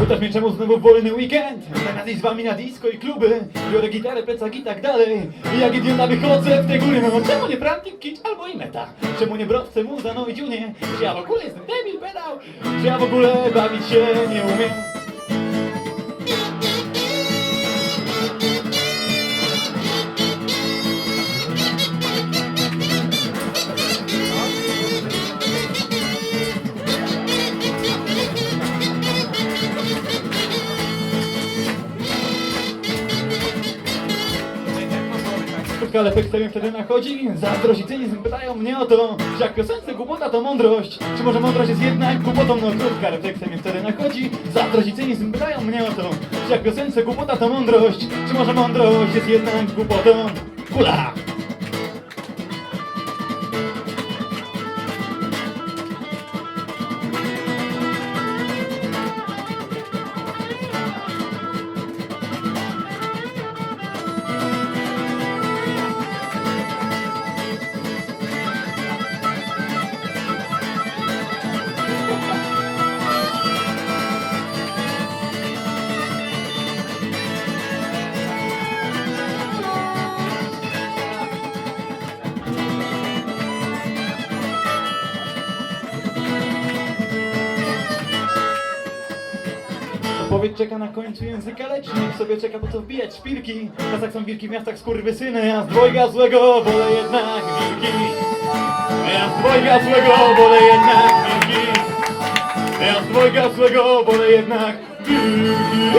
Pytasz mnie czemu znowu wolny weekend? Zamiast iść z wami na disco i kluby Biorę gitarę, plecak i tak dalej I jak idiota wychodzę w te góry No czemu nie Frantic Kitsch albo i Meta? Czemu nie Brodce, Muza, no i Junie? Czy ja w ogóle jestem debil pedał? Czy ja w ogóle bawić się nie umiem? Ale pewnie wtedy nachodzi Zazdrość i cynizm pytają mnie o to. Czy jak piosence głupota to mądrość. Czy może mądrość jest jednak głupotą? No krótka refleksja wtedy nachodzi. Zazdrość i cynizm pytają mnie o to. Czy jak piosence głupota to mądrość. Czy może mądrość jest jednak głupotą? Kula! Powiedz czeka na końcu języka leci Niech sobie czeka po co wbijać szpilki. W czasach są wilki, w miastach skurwysyny A z dwojga złego wolę jednak wilki. Ja z dwojga złego wolę jednak wilki. Ja z dwojga złego wolę jednak wilki